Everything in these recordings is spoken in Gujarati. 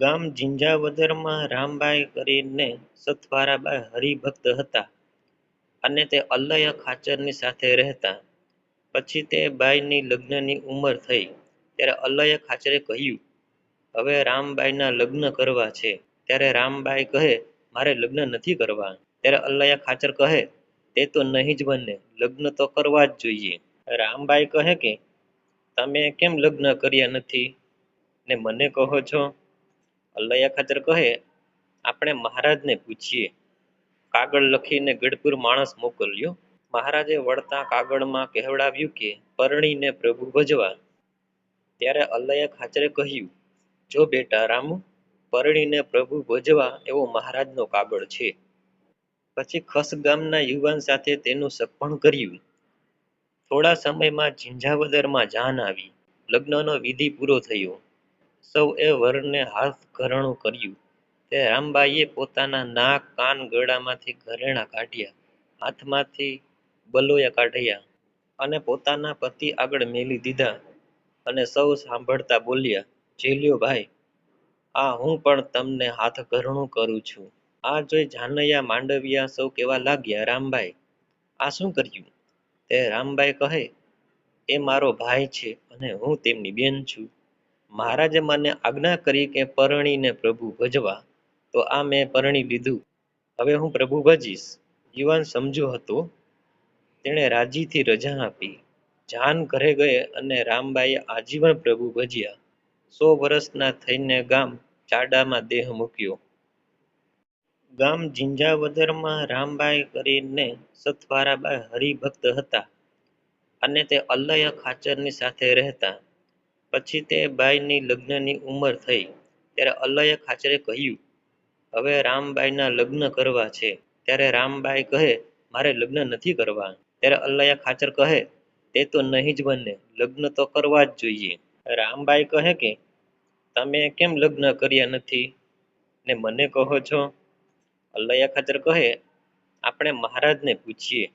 ગામ ઝીંઝાવદરમાં રામબાઈ કરીને સતવારાબાઈ હરિભક્ત હતા અને તે અલ્લય ખાચરની સાથે રહેતા. પછી તે બાઈની લગ્નની ઉંમર થઈ. ત્યારે અલ્લય ખાચરે કહ્યું, હવે રામબાઈના લગ્ન કરવા છે. ત્યારે રામબાઈ કહે, મારે લગ્ન નથી કરવા. ત્યારે અલ્લય ખાચર કહે, તે તો નહીં જ બને. લગ્ન તો કરવા જ જોઈએ. રામબાઈ કહે કે, તમે કેમ લગ્ન કર્યા નથી? ને મને કહો છો. અલ્લૈયા ખાતર કહે, આપણે મહારાજને પૂછીએ, કાગળ લખીને ગઢપુર માણસ મોકલ્યો. મહારાજે વળતા કાગળમાં કહેવડાવ્યું કે, પરણીને પ્રભુ ભજવા. ત્યારે અલ્લૈયા ખાચરે કહ્યું, જો બેટા રામુ, પરણીને પ્રભુ ભજવા એવો મહારાજનો કાગળ છે. પછી ખસ ગામના યુવાન સાથે તેનું સગપણ કર્યું. થોડા સમયમાં ઝીંઝાવદરમાં જાન આવી. લગ્નનો વિધિ પૂરો થયો. સૌએ વરને હાથ ઘરણું કર્યું. તે રામબાઈએ પોતાના નાક, કાન ગળામાંથી ઘરેણા કાઢ્યા, હાથમાંથી બલોયા કાઢ્યા અને પોતાના પતિ આગળ મેલી દીધા અને સૌ સાંભળતા બોલ્યા, જેલ્યો ભાઈ, આ હું પણ તમને હાથ ઘરણું કરું છું. આ જોઈ જાનૈયા માંડવિયા સૌ કેવા લાગ્યા રામભાઈ આ શું કર્યું? તે રામબાઈ કહે, એ મારો ભાઈ છે અને હું તેમની બેન છું. મહારાજે મને આજ્ઞા કરી કે પરણીને પ્રભુ ભજવા. તો આ મેં પરણી લીધું. હવે હું પ્રભુ ભજીશ. યુવાન સમજુ હતો. તેણે રાજીથી રજા આપી. જાન ઘરે ગયે અને રામબાઈએ આજીવન પ્રભુ ભજ્યા. સો વર્ષના થઈને ગામ ચાડામાં દેહ મૂક્યો. ગામ ઝીંઝાવદરમાં રામબાઈ કરીને સતવારાબાઈ હરિભક્ત હતા અને તે અલ્લય ખાચરની સાથે રહેતા. પછી તે બાઈની લગ્નની ઉંમર થઈ. ત્યારે અલ્લાએ ખાચરે કહ્યું, હવે રામબાઈના લગ્ન કરવા છે. ત્યારે રામબાઈ કહે, મારે લગ્ન નથી કરવા. ત્યારે અલ્લાએ ખાચર કહે, તે તો નહીં જ બને. લગ્ન તો કરવા જ જોઈએ. રામબાઈ કહે કે, તમે કેમ લગ્ન કર્યા નથી? ને મને કહો છો. અલ્લૈયા ખાચર કહે, આપણે મહારાજને પૂછીએ.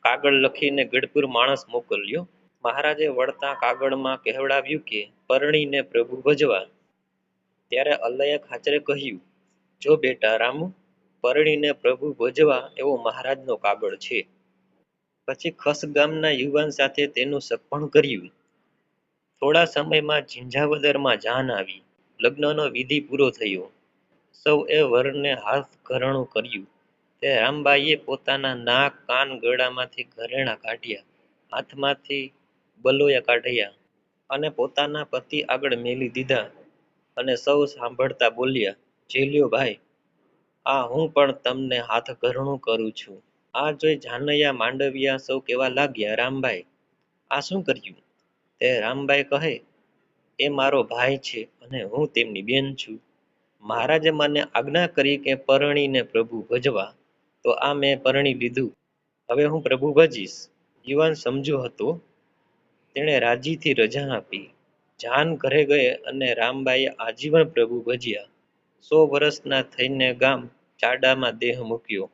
કાગળ લખીને ગઢપુર માણસ મોકલ્યો. મહારાજે વળતા કાગળમાં કહેવડાવ્યું કે, પરણીને પ્રભુ ભજવા. ત્યારે અલ્લૈયા ખાચરે કહ્યું, જો બેટા રામુ, પરણીને પ્રભુ ભજવા એવો મહારાજનો કાગળ છે. પછી ખસ ગામના યુવાન સાથે તેનું સગપણ કર્યું. થોડા સમયમાં ઝીંઝાવદરમાં જાન આવી. લગ્નનો વિધિ પૂરો થયો. સૌએ વરને હાથ ઘરણું કર્યું. તે રામબાઈએ પોતાના નાક કાન ગળામાંથી ઘરેણા કાઢ્યા. હાથમાંથી બલોયા કાઢ્યા અને પોતાના પતિ આગળ મેલી દીધા અને સૌ સાંભળતા બોલ્યા ઝીલ્યો ભાઈ, આ હું પણ તમને હાથ ઘરણું કરું છું. આ જોઈ જાનૈયા માંડવિયા સૌ કેવા લાગ્યા રામભાઈ? આ શું કર્યું? તે રામબાઈ કહે, એ મારો ભાઈ છે અને હું તેમની બેન છું. મહારાજે મને આજ્ઞા કરી કે પરણીને પ્રભુ ભજવા. તો આ મેં પરણી લીધું. હવે હું પ્રભુ ભજીશ. યુવાન સમજુ હતો તેણે રાજીથી રજા આપી. જાન ઘરે ગયે અને રામબાઈએ આજીવન પ્રભુ ભજ્યા. સો વર્ષના થઈને ગામ ચાડામાં દેહ મૂક્યો.